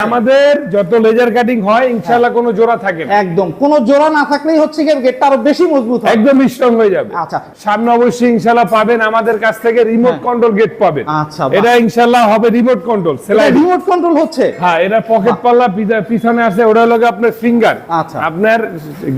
আমাদের যত laser cutting হয় ইনশাআল্লাহ কোনো জোড়া থাকে না। একদম। কোনো জোড়া না থাকলেই হচ্ছে গিয়ে গেটটা আরও বেশি মজবুত হয় একদম স্ট্রং হয়ে যাবে। আচ্ছা। সামনে অবশ্যই ইনশাআল্লাহ পাবেন আমাদের কাছ থেকে রিমোট। কন্ট্রোল গেট পাবেন। আচ্ছা, এটা ইনশাআল্লাহ হবে remote control slide remote control হচ্ছে? হ্যাঁ এটা পকেট পাল্লা পিছা- পিছনে আছে ওটা হলো গিয়ে আপনার ফিঙ্গার আচ্ছা। আপনার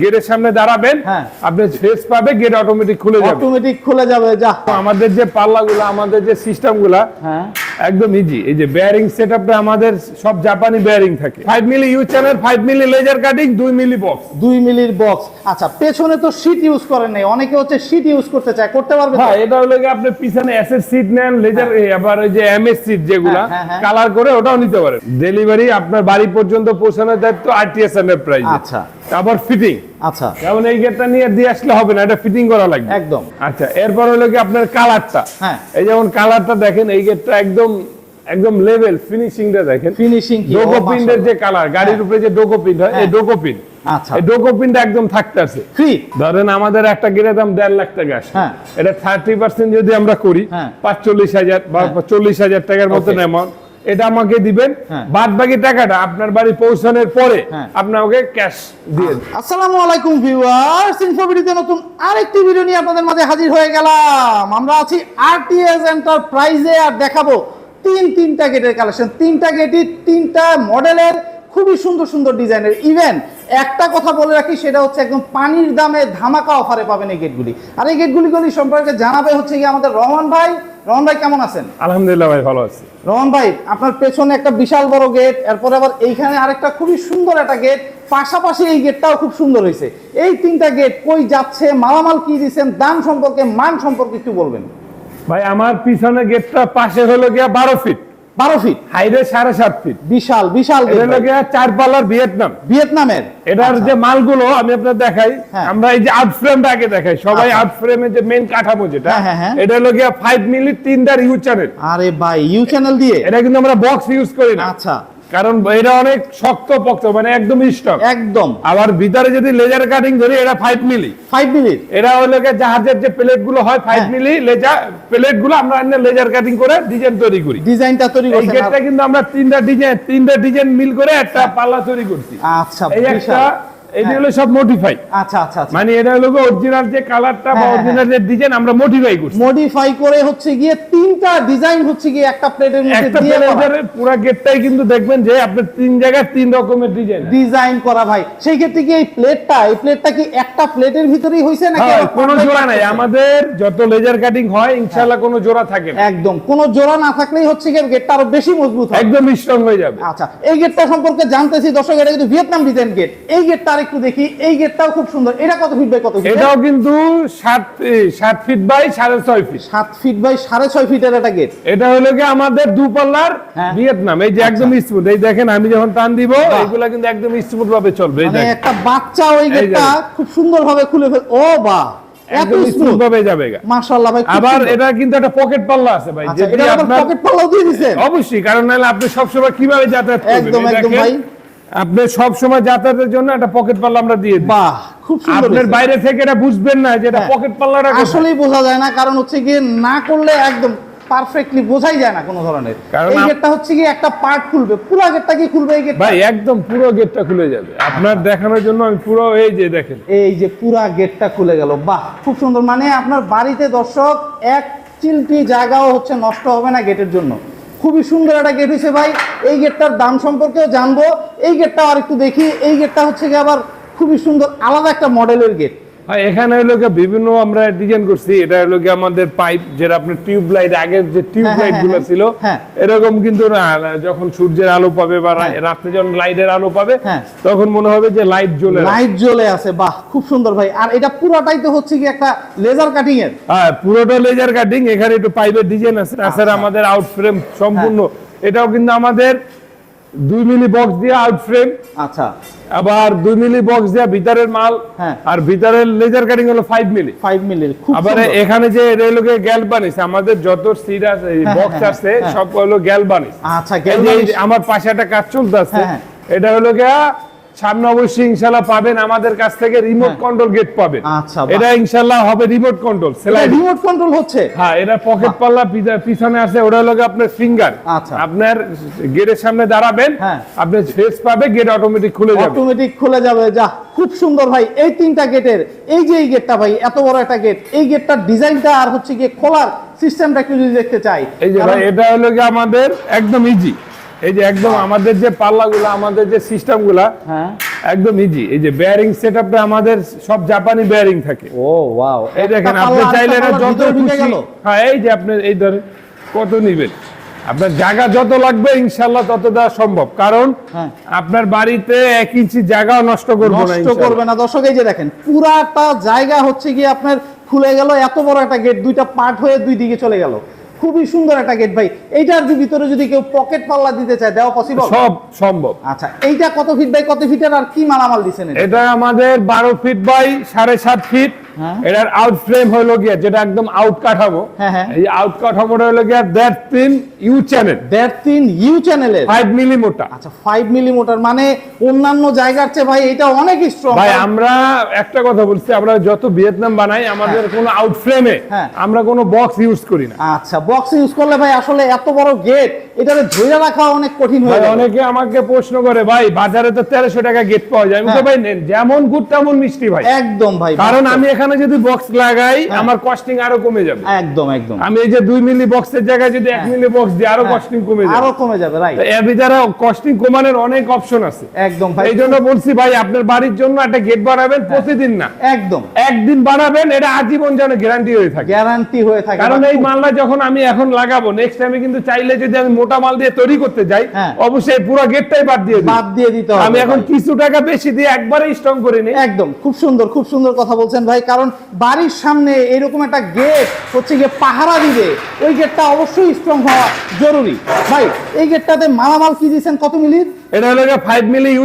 গেটের সামনে দাঁড়াবেন হ্যাঁ। আপনার ফেস পাবে গেট অটোমেটিক খুলে যাবে। অটোমেটিক খুলে যাবে যা আমাদের যে পাল্লাগুলো আমাদের যে সিস্টেমগুলা হ্যাঁ। একদম ইজি এই যে বেয়ারিং সেটআপটা আমাদের সব জাপানি বেয়ারিং থাকে। 5 milli U channel 5 milli laser cutting 2 milli box দুই মিলির বক্স আচ্ছা পেছনে তো শীট ইউজ করেন নাই। অনেকে হচ্ছে শীট ইউজ করতে চায়। করতে পারবে? হ্যাঁ এটা হলো কি আপনি পিছনে এসএস সিট নেন লেজার আবার ওই যে এমএস সিট যেগুলা হ্যাঁ, হ্যাঁ, হ্যাঁ। কালার করে ওটাও নিতে পারেন। ডেলিভারি আপনার বাড়ি পর্যন্ত পৌঁছানোর দায়িত্ব আরটিএস এন্টারপ্রাইজ আচ্ছা। তারপর ফিটিং আচ্ছা। যেমন এই গেটটা নিয়ে দিয়ে আসলে হবে না এটা ফিটিং করা লাগবে। একদম। আচ্ছা এরপর হলো কি আপনার কালারটা হ্যাঁ। এই যেমন কালারটা দেখেন এই গেটটা একদম একদম লেভেল ফিনিশিংটা দেখেন। ফিনিশিং ডোকো প্রিন্টের যে কালার গাড়ির উপরে যে ডোকো প্রিন্ট হয় এই হ্যাঁ। ডোকো প্রিন্ট আচ্ছা। এই ডোকো প্রিন্ট একদম থাকতে আছে ফ্রি ধরেন আমাদের একটা গেটের দাম দেড় লাখ টাকা আসে। হ্যাঁ। এটা থার্টি পার্সেন্ট যদি আমরা করি হ্যাঁ। পাঁচচল্লিশ হাজার বা হ্যাঁ। চল্লিশ হাজার টাকার মতন. অ্যামাউন্ট এটা আমাকে দিবেন। হ্যাঁ। বাদ বাকি টাকাটা আপনার বাড়ি পৌঁছানোর পরে আপনাকে আপনি আমাকে ক্যাশ দিয়ে দিন। আসসালামু আলাইকুম ভিউয়ার্স ইনফোভিডিতে নতুন আরেকটি ভিডিও নিয়ে আপনাদের মাঝে হাজির হয়ে গেলাম। আমরা আছি আরটিএস এন্টারপ্রাইজে আর দেখাবো তিন তিনটা গেটের কালেকশন তিনটা গেটই তিনটা মডেলের খুবই সুন্দর সুন্দর ডিজাইনের ইভেন একটা কথা বলে রাখি সেটা হচ্ছে একদম পানির দামে ধামাকা অফারে পাবেন এই গেটগুলি। আর এই গেটগুলি সম্পর্কে জানাবে হচ্ছে কি আমাদের রহমান ভাই। রহমান ভাই কেমন আছেন? আলহামদুলিল্লাহ ভাই ভালো আছি। রহমান ভাই আপনার পেছনে একটা বিশাল বড় গেট এরপরে আবার এইখানে আরেকটা খুবই সুন্দর একটা গেট পাশাপাশি এই গেটটাও খুব সুন্দর হয়েছে। এই তিনটা গেট কই যাচ্ছে মালামাল কি দিচ্ছেন দাম সম্পর্কে মান সম্পর্কে একটু বলবেন। ভাই আমার পিছনে গেটটা পাশে হলো গিয়া বারো ফিট বারো ফিট হাইরে সাড়ে সাত ফিট বিশাল বিশাল চার পালার ভিয়েতনাম। ভিয়েতনামের। এটার আচ্ছা। যে মালগুলো আমি আপনার দেখাই হ্যাঁ। আমরা এই যে আট ফ্রেমটা আগে দেখাই। সবাই আট আর্ট ফ্রেমের যে মেন কাঠামো যেটা হ্যাঁ, হ্যাঁ। এটা হলো গিয়া ফাইভ মিলি তিনটার ইউ চ্যানেল আরে ভাই ইউ চ্যানেল দিয়ে? এটা কিন্তু আমরা বক্স ইউজ করি না। আচ্ছা। কারণ এটা অনেক শক্ত পক্ত মানে একদম স্টক। একদম। আবার ভিতরে যদি লেজার কাটিং ধরি এটা ফাইভ মিলি ফাইভ মিলি এটা হলো লোকের জাহাজের যে প্লেটগুলো হয় ফাইভ। মিলি লেজার প্লেটগুলো আমরা লেজার কাটিং করে ডিজাইন তৈরি করি। ডিজাইনটা তৈরি করি গেটটা কিন্তু আমরা তিনটা ডিজাইন তিনটা ডিজাইন মিল করে একটা পাল্লা তৈরি করছি। আচ্ছা এই একটা এটা হ্যাঁ। হলো সব মডিফাই আচ্ছা আচ্ছা আচ্ছা। মানে এটা হলো অরিজিনাল যে কালারটা বা হ্যাঁ, হ্যাঁ, অরিজিনাল যে ডিজাইন আমরা মডিফাই করছি। মডিফাই করে হচ্ছে গিয়ে তিনটা ডিজাইন হচ্ছে গিয়ে একটা প্লেটের মধ্যে দিয়ে। পুরো গেটটাই কিন্তু দেখবেন যে আপনার তিন জায়গায় তিন রকমের ডিজাইন ডিজাইন করা ভাই। সেই ক্ষেত্রে কি এই প্লেটটা এই প্লেটটা কি একটা প্লেটের ভিতরেই হয়েছে নাকি হ্যাঁ, কোনো জোড়া নাই। আমাদের যত লেজার কাটিং হয় ইনশাআল্লাহ কোনো জোড়া থাকে না। একদম। কোনো জোড়া না থাকলেই হচ্ছে গিয়ে গেটটা আরও বেশি মজবুত হয়। একদম স্ট্রং হয়ে যাবে। আচ্ছা এই গেটটা সম্পর্কে জানতেছি। দর্শক এটা কিন্তু ভিয়েতনাম ডিজাইন গেট এই গেটটা আরেকটু দেখি এই গেটটাও খুব সুন্দর। এটা কত ফিট বাই কত ফিট এটাও কিন্তু সাত এ, সাত ফিট বাই সাড়ে ছয় ফিট সাত ফিট বাই সাড়ে ছয় ফিটের একটা গেট এটা হলো কি আমাদের দু পাল্লার হ্যাঁ। ভিয়েতনাম। এই যে একদম স্মুথ এই দেখেন আমি যখন টান দিব এগুলা কিন্তু একদম স্মুথ ভাবে চলবে। এই মানে দেখেন। একটা বাচ্চা ওই গেটটা খুব সুন্দর ভাবে খুলে ফেল ও বাহ আবার এটা কিন্তু একটা পকেট পাল্লা আছে ভাই। আচ্ছা পকেট পাল্লাও দিয়ে অবশ্যই কারণ নাহলে আপনি সবসময় কীভাবে যাতায়াত করবেন? একদম, একদম ভাই। আপনি সব সময় যাতায়াতের জন্য একটা পকেট পাল্লা আমরা দিয়ে দিই। বাহ খুব সুন্দর আপনার বাইরে থেকে এটা বুঝবেন না যে এটা হ্যাঁ। পকেট পাল্লাটা আসলেই বোঝা যায় না কারণ হচ্ছে গিয়ে না করলে একদম পারফেক্টলি বোঝাই যায় না কোনো ধরনের। এই গেটটা হচ্ছে কি একটা পার্ট খুলবে পুরো গেটটা কি খুলবে এই গেট ভাই একদম পুরো গেটটা খুলে যাবে। আপনার দেখানোর জন্য আমি পুরো এই যে দেখেন। এই যে পুরা গেটটা খুলে গেল বাহ খুব সুন্দর। মানে আপনার বাড়িতে দর্শক এক চিলটি জায়গাও হচ্ছে নষ্ট হবে না গেটের জন্য। খুবই সুন্দর একটা গেট হয়েছে ভাই। এই গেটটার দাম সম্পর্কেও জানব। এই গেটটা আর একটু দেখি। এই গেটটা হচ্ছে গিয়ে আবার খুবই সুন্দর, আলাদা একটা মডেলের গেট এখানে হলো বিভিন্ন আমরা ডিজাইন করছি এটা হলো আমাদের পাইপ যেটা আপনার টিউব লাইট আগের যে টিউব হ্যাঁ, লাইটগুলো হ্যাঁ, ছিল হ্যাঁ। এরকম কিন্তু না যখন সূর্যের আলো পাবে বা হ্যাঁ। রাত্রে যখন লাইটের আলো পাবে হ্যাঁ। তখন মনে হবে যে লাইট জ্বলে লাইট জ্বলে আছে বাহ খুব সুন্দর ভাই আর এটা পুরাটাই তো হচ্ছে কি একটা লেজার কাটিং এর হ্যাঁ পুরোটা লেজার কাটিং এখানে একটু পাইপের ডিজাইন আছে আচ্ছা। তাছাড়া আমাদের আউট ফ্রেম সম্পূর্ণ এটাও কিন্তু আমাদের দুই মিলি বক্স দিয়ে আউট ফ্রেম আচ্ছা আবার দুই মিলি বক্স দিয়ে ভিতরের মাল হ্যাঁ। আর ভিতরের লেজার কাটিং হলো ফাইভ মিলি ফাইভ মিলি আবার এখানে যে রেলকে গ্যালবানিস আমাদের যত সিট আছে বক্স হ্যাঁ, আছে হ্যাঁ। সব হলো আচ্ছা galvanish। এই যে আমার পাশে একটা কাজ চলতে আছে। এটা হলো গিয়া সামনে অবশ্যই ইনশাল্লাহ পাবেন। আমাদের কাছ থেকে রিমোট। কন্ট্রোল গেট পাবেন। আচ্ছা, এটা ইনশাল্লাহ হবে রিমোট কন্ট্রোল রিমোট কন্ট্রোল হচ্ছে? হ্যাঁ এটা পকেট পাল্লা পিছনে আছে ওটা আপনার ফিঙ্গার আচ্ছা। আপনার গেটের সামনে দাঁড়াবেন হ্যাঁ। আপনার ফেস পাবে গেট অটোমেটিক খুলে যাবে। অটোমেটিক খুলে যাবে যা খুব সুন্দর ভাই। এই তিনটা গেটের এই যে এই গেটটা ভাই এত বড় একটা গেট এই গেটটার ডিজাইনটা আর হচ্ছে গিয়ে খোলার সিস্টেমটা একটু যদি দেখতে চাই। এই যে ভাই এটা হলো গিয়ে আমাদের একদম ইজি এই যে একদম আমাদের যে পাল্লাগুলো আমাদের যে সিস্টেমগুলা হ্যাঁ। একদম ইজি এই যে বেয়ারিং সেটআপটা আমাদের সব জাপানি বেয়ারিং থাকে। ও ওয়াও এই দেখেন আপনি চাইলে এটা যত খুশি গেল। হ্যাঁ এই যে আপনি এই ধরেন কত নিবেন? আপনার জায়গা যত লাগবে ইনশাল্লাহ তত দেওয়া সম্ভব। কারণ হ্যাঁ। আপনার বাড়িতে এক ইঞ্চি জায়গাও নষ্ট করব না নষ্ট করবে না। দর্শক এই যে দেখেন পুরাটা জায়গা হচ্ছে গিয়ে আপনার খুলে গেল এত বড় একটা গেট দুইটা পার্ট হয়ে দুই দিকে চলে গেল। খুবই সুন্দর একটা গেট ভাই এইটার যে ভিতরে যদি কেউ পকেট পাল্লা দিতে চায় দেওয়া পসিবল সব সম্ভব আচ্ছা এইটা কত ফিট বাই কত ফিটের আর কি মালামাল দিছেন এটা? এটা আমাদের বারো ফিট বাই সাড়ে সাত ফিট। এটার আউট ফ্রেম হলো গিয়া যেটা একদম আউট কাঠামো হ্যাঁ, হ্যাঁ। এই আউট কাঠামোটা হলো গিয়া দেড় তিন ইউ চ্যানেল দেড় তিন ইউ চ্যানেলের ফাইভ মিলি মোটা আচ্ছা ফাইভ মিলিমিটার মানে অন্যান্য জায়গার চেয়ে ভাই এটা অনেক স্ট্রং ভাই আমরা একটা কথা বলছি আমরা যত ভিয়েতনাম বানাই আমাদের কোনো আউট ফ্রেমে হ্যাঁ। আমরা কোনো বক্স ইউজ করি না। আচ্ছা বক্স ইউজ করলে ভাই আসলে এত বড় গেট এটারে ধরে রাখা অনেক কঠিন হয়ে অনেকে আমাকে প্রশ্ন করে ভাই বাজারে তো তেরোশো টাকা গেট পাওয়া যায়। আমি হ্যাঁ। ভাই নেন যেমন গুড় তেমন মিষ্টি ভাই। একদম ভাই কারণ আমি এখানে যদি বক্স লাগাই হ্যাঁ। আমার কস্টিং আরও কমে যাবে। একদম একদম। আমি এই যে দুই মিলি বক্সের জায়গায় যদি এক মিলি বক্স দিই আরও হ্যাঁ। কস্টিং কমে আরও কমে যাবে রাইট এর ভিতরে কস্টিং কমানোর অনেক অপশন আছে। একদম ভাই। এই জন্য বলছি ভাই আপনার বাড়ির জন্য একটা গেট বানাবেন হ্যাঁ। প্রতিদিন না। একদম। একদিন বানাবেন এটা আজীবন যেন গ্যারান্টি হয়ে থাকে। গ্যারান্টি হয়ে থাকে কারণ এই মালটা যখন আমি এখন লাগাবো নেক্সট টাইমে কিন্তু চাইলে যদি আমি মোটা মাল দিয়ে তৈরি করতে যাই হ্যাঁ। অবশ্যই পুরো গেটটাই বাদ দিয়ে বাদ দিয়ে দিতে হবে আমি এখন কিছু টাকা বেশি দিয়ে একবারে স্ট্রং করে নিই। একদম খুব সুন্দর খুব সুন্দর কথা বলছেন ভাই কারণ বাড়ির সামনে এরকম একটা গেট হচ্ছে গিয়ে পাহারা দিবে ওই গেটটা অবশ্যই স্ট্রং হওয়া জরুরি। ভাই এই গেটটাতে মালামাল কি দিয়েছেন? কত মিলির? এটা হলো five milli U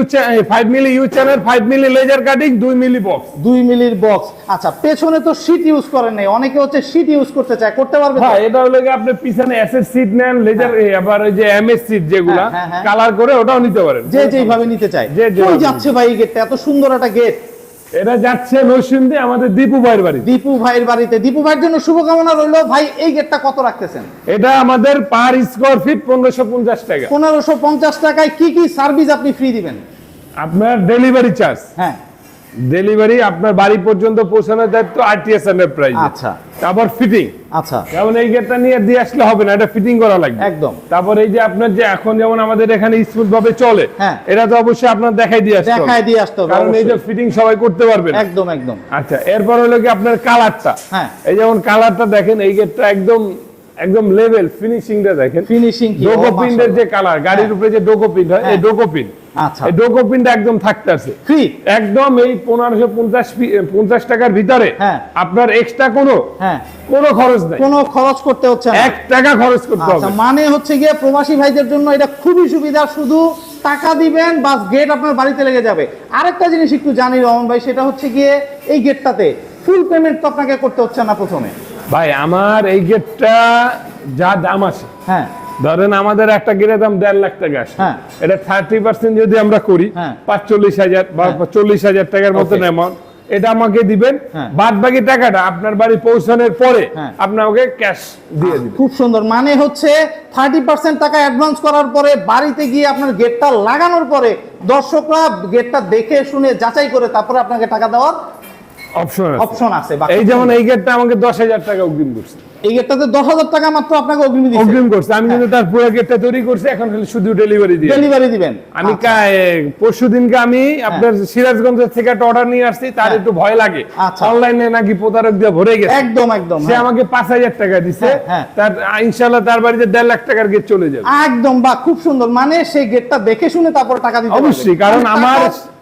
five milli U channel five milli laser cutting দুই মিলি বক্স দুই মিলির বক্স আচ্ছা পেছনে তো সিট ইউজ করেন নাই। অনেকে হচ্ছে সিট ইউজ করতে চায়। করতে পারবে? হ্যাঁ এটা হলো আপনি পিছনে এসএস সিট নেন লেজার আবার ওই যে এমএস সিট যেগুলা হ্যাঁ, হ্যাঁ, হ্যাঁ। কালার করে ওটাও নিতে পারেন। যে যেভাবে নিতে চায়। যে যাচ্ছে ভাই গেট গেটটা এত সুন্দর একটা গেট এটা যাচ্ছে নরসিংদী আমাদের দীপু ভাইয়ের বাড়ি। দীপু ভাইয়ের বাড়িতে। দীপু ভাইয়ের জন্য শুভকামনা রইল। ভাই এই গেটটা কত রাখতেছেন? এটা আমাদের পার স্কোয়ার ফিট পনেরোশো পঞ্চাশ টাকা। পনেরোশো পঞ্চাশ টাকায় কি কি সার্ভিস আপনি ফ্রি দিবেন? আপনার ডেলিভারি চার্জ হ্যাঁ। ডেলিভারি আপনার বাড়ি পর্যন্ত পৌঁছানোর দায়িত্ব আরটিএস এন্টারপ্রাইজ আচ্ছা। তারপর ফিটিং আচ্ছা। যেমন এই গেটটা নিয়ে দিয়ে আসলে হবে না এটা ফিটিং করা লাগবে। একদম। তারপর এই যে আপনার যে এখন যেমন আমাদের এখানে স্মুথ ভাবে চলে হ্যাঁ। এটা তো অবশ্যই আপনার দেখাই দিয়ে আসতে। দেখায় দিয়ে আসতে হবে কারণ এই যে ফিটিং সবাই করতে পারবে না। একদম একদম। আচ্ছা এরপর হলো কি আপনার কালারটা হ্যাঁ। এই যেমন কালারটা দেখেন এই গেটটা একদম একদম লেভেল ফিনিশিংটা দেখেন। ফিনিশিং ডোকো প্রিন্টের যে কালার গাড়ির উপরে যে ডোকো প্রিন্ট হয় এই হ্যাঁ। ডোকো প্রিন্ট আচ্ছা। ডোকো একদম থাকতে আছে। ফ্রি একদম এই পনেরোশো পঞ্চাশ পঞ্চাশ টাকার ভিতরে হ্যাঁ। আপনার এক্সট্রা কোনো হ্যাঁ। কোনো খরচ নাই। কোনো খরচ করতে হচ্ছে এক টাকা খরচ করতে আচ্ছা হবে। মানে হচ্ছে গিয়ে প্রবাসী ভাইদের জন্য এটা খুবই সুবিধা। শুধু টাকা দিবেন বাস গেট আপনার বাড়িতে লেগে যাবে। আরেকটা জিনিস একটু জানি রহমান ভাই সেটা হচ্ছে গিয়ে এই গেটটাতে ফুল পেমেন্ট তো আপনাকে করতে হচ্ছে না প্রথমে। ভাই আমার এই গেটটা যা দাম আছে হ্যাঁ। ধরেন আমাদের একটা গেটের দাম দেড় লাখ টাকা আসে হ্যাঁ। এটা থার্টি পার্সেন্ট যদি আমরা করি হ্যাঁ। পাঁচচল্লিশ হাজার বা হ্যাঁ। চল্লিশ হাজার টাকার মতন. অ্যামাউন্ট এটা আমাকে দিবেন। বাদ বাকি টাকাটা আপনার বাড়ি পৌঁছানোর পরে। আপনি আমাকে ক্যাশ দিয়ে দিবেন খুব সুন্দর মানে হচ্ছে থার্টি পার্সেন্ট টাকা অ্যাডভান্স করার পরে বাড়িতে গিয়ে আপনার গেটটা লাগানোর পরে দর্শকরা গেটটা দেখে শুনে যাচাই করে তারপরে আপনাকে টাকা দেওয়ার অপশন অপশন আছে এই যেমন এই গেটটা আমাকে দশ হাজার টাকা অগ্রিম করছে এই গেটটাতে দশ হাজার টাকা মাত্র আপনাকে অগ্রিম অগ্রিম করছে আমি কিন্তু তার পুরো গেটটা তৈরি করছি এখন খালি শুধু ডেলিভারি দিয়ে ডেলিভারি দিবেন আমি আচ্ছা। পরশু দিনকে আমি আপনার সিরাজগঞ্জ থেকে একটা অর্ডার নিয়ে আসছি তার হ্যাঁ। একটু ভয় লাগে আচ্ছা। অনলাইনে নাকি প্রতারক দিয়ে ভরে গেছে একদম একদম সে হ্যাঁ। আমাকে পাঁচ হাজার টাকা দিছে হ্যাঁ, হ্যাঁ। তার তার বাড়িতে লাখ টাকার গেট চলে যাবে একদম বা খুব সুন্দর মানে সেই গেটটা দেখে শুনে তারপর টাকা দিতে অবশ্যই কারণ মানে আমার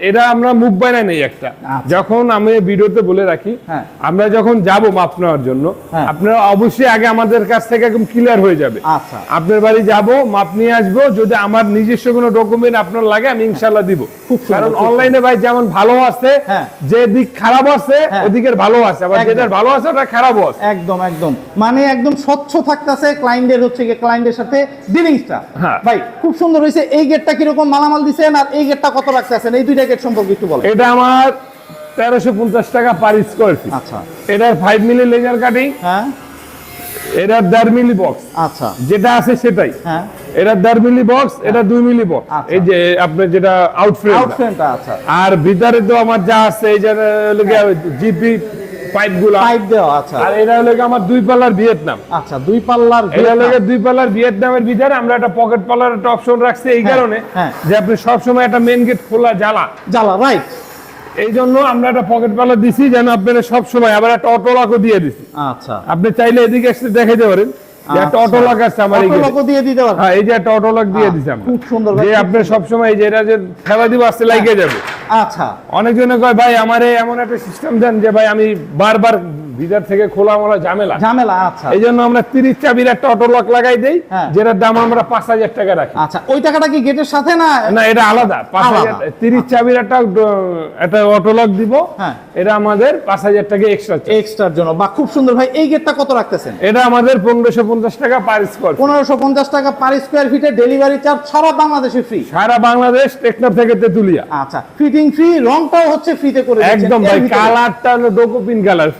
এটা আমরা মুখ বানাই নেই একটা আচ্ছা। যখন আমি ভিডিওতে বলে রাখি হ্যাঁ। আমরা যখন যাব মাপ নেওয়ার জন্য হ্যাঁ। আপনারা অবশ্যই আগে আমাদের কাছ থেকে একদম ক্লিয়ার হয়ে যাবে। আচ্ছা। আপনার বাড়ি যাব মাপ নিয়ে আসব যদি আমার নিজস্ব কোনো ডকুমেন্ট আপনার লাগে আমি ইনশাল্লাহ দিব। কারণ অনলাইনে ভাই যেমন ভালো আছে হ্যাঁ। যে দিক খারাপ আছে হ্যাঁ। ওদিকের ভালো আছে। আবার। যেটার ভালো আছে ওটা খারাপও আছে। একদম একদম। মানে একদম স্বচ্ছ থাকতেছে ক্লায়েন্টের হচ্ছে গিয়ে ক্লায়েন্টের সাথে ডিলিংসটা হ্যাঁ। ভাই খুব সুন্দর হয়েছে। এই গেটটা কীরকম মালামাল দিছেন আর এই গেটটা কত রাখতেছেন? এই দুইটা গেট সম্পর্কে একটু বলেন। এটা আমার তেরোশো পঞ্চাশ টাকা পার স্কোয়ার ফিট আচ্ছা। এটার ফাইভ মিলি লেজার কাটিং হ্যাঁ। এটার দেড় মিলি বক্স আচ্ছা। যেটা আছে সেটাই। হ্যাঁ। এটা দেড় মিলি বক্স এটা দুই মিলি বক্স আচ্ছা। এই যে আপনার যেটা আউটফ্রেম আউটফ্রেমটা আচ্ছা। আর ভিতরে তো আমার যা আছে এই যে জিপি পাইপ পাইপ দেওয়া আচ্ছা। আর এটা হলো আমার দুই পাল্লার ভিয়েতনাম আচ্ছা দুই পাল্লার এটা হলো দুই পাল্লার ভিয়েতনামের ভিতরে আমরা একটা পকেট পাল্লার একটা অপশন রাখছি এই হ্যাঁ, কারণে হ্যাঁ। যে আপনি সবসময় একটা মেন গেট খোলা জ্বালা। জ্বালা রাইট এই জন্য আমরা একটা পকেট পালা দিছি যেন আপনারা সবসময় আবার একটা অটো লকও দিয়ে দিছি আচ্ছা। আপনি চাইলে এদিকে এসে দেখাইতে পারেন। একটা অটো লক আছে আমার এই অটো দিয়ে দিতে পারবেন। হ্যাঁ এই যে একটা অটো লক দিয়ে আহ, দিছি আমরা। খুব সুন্দর যে আপনি যে এটা যে খেলা দিব আসতে লাগিয়ে যাবে। আচ্ছা। অনেকজনে কয় ভাই আমারে এমন একটা সিস্টেম দেন যে ভাই আমি বারবার ভিতর থেকে খোলা মোলা ঝামেলা। ঝামেলা আচ্ছা। এই জন্য আমরা তিরিশ চাবির একটা অটো লক লাগাই দেই হ্যাঁ। যেটার দাম আমরা পাঁচ হাজার টাকা রাখি। আচ্ছা ওই টাকাটা কি গেটের সাথে না না এটা আলাদা। পাঁচ হাজার তিরিশ চাবির একটা একটা অটো লক দিব। হ্যাঁ। এটা আমাদের পাঁচ হাজার টাকা এক্সট্রা এক্সট্রার জন্য। বা খুব সুন্দর। ভাই এই গেটটা কত রাখতেছেন? এটা আমাদের পনেরোশো পঞ্চাশ টাকা পার স্কোয়ার পনেরোশো পঞ্চাশ টাকা পার স্কোয়ার ফিটে ডেলিভারি চার্জ সারা বাংলাদেশে ফ্রি সারা বাংলাদেশ টেকনাফ থেকে তেতুলিয়া। আচ্ছা ফিটিং ফ্রি রংটাও হচ্ছে ফ্রিতে করে একদম ভাই কালারটা হলো ডোকোপিন কালার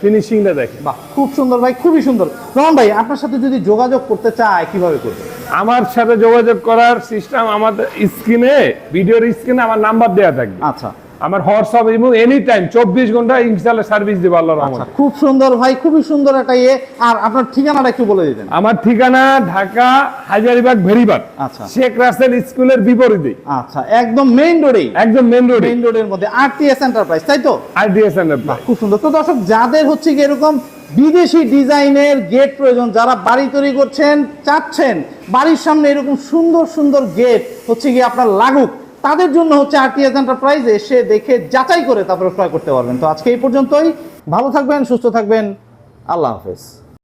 ফিনিশিংটা দেখেন। বাহ খুব সুন্দর ভাই খুবই সুন্দর। রহমান ভাই আপনার সাথে যদি যোগাযোগ করতে চায় কীভাবে করবে? আমার সাথে যোগাযোগ করার সিস্টেম আমাদের স্ক্রিনে ভিডিওর স্ক্রিনে আমার নাম্বার দেওয়া থাকবে। আচ্ছা। আমার হোয়াটসঅ্যাপ এবং এনি টাইম চব্বিশ ঘণ্টা ইনস্টলের সার্ভিস দিব আল্লাহর আচ্ছা রহমতে। খুব সুন্দর ভাই খুবই সুন্দর একটা ইয়ে। আর আপনার ঠিকানাটা একটু বলে দিতেন। আমার ঠিকানা ঢাকা হাজারিবাগ ভেরিবাগ আচ্ছা। শেখ রাসেল স্কুলের বিপরীতে। আচ্ছা একদম মেইন রোডে একদম মেইন রোডে মেইন রোডের মধ্যে আরটিএস এন্টারপ্রাইজ তাই তো? আরডিএস বাহ, খুব সুন্দর। তো দর্শক যাদের হচ্ছে কি এরকম বিদেশি ডিজাইনের গেট প্রয়োজন যারা বাড়ি তৈরি করছেন চাচ্ছেন বাড়ির সামনে এরকম সুন্দর সুন্দর গেট হচ্ছে কি আপনার লাগুক তাদের জন্য হচ্ছে আরটিএস এন্টারপ্রাইজ এসে দেখে যাচাই করে তারপরে ক্রয় করতে পারবেন। তো আজকে এই পর্যন্তই। ভালো থাকবেন, সুস্থ থাকবেন। আল্লাহ হাফেজ।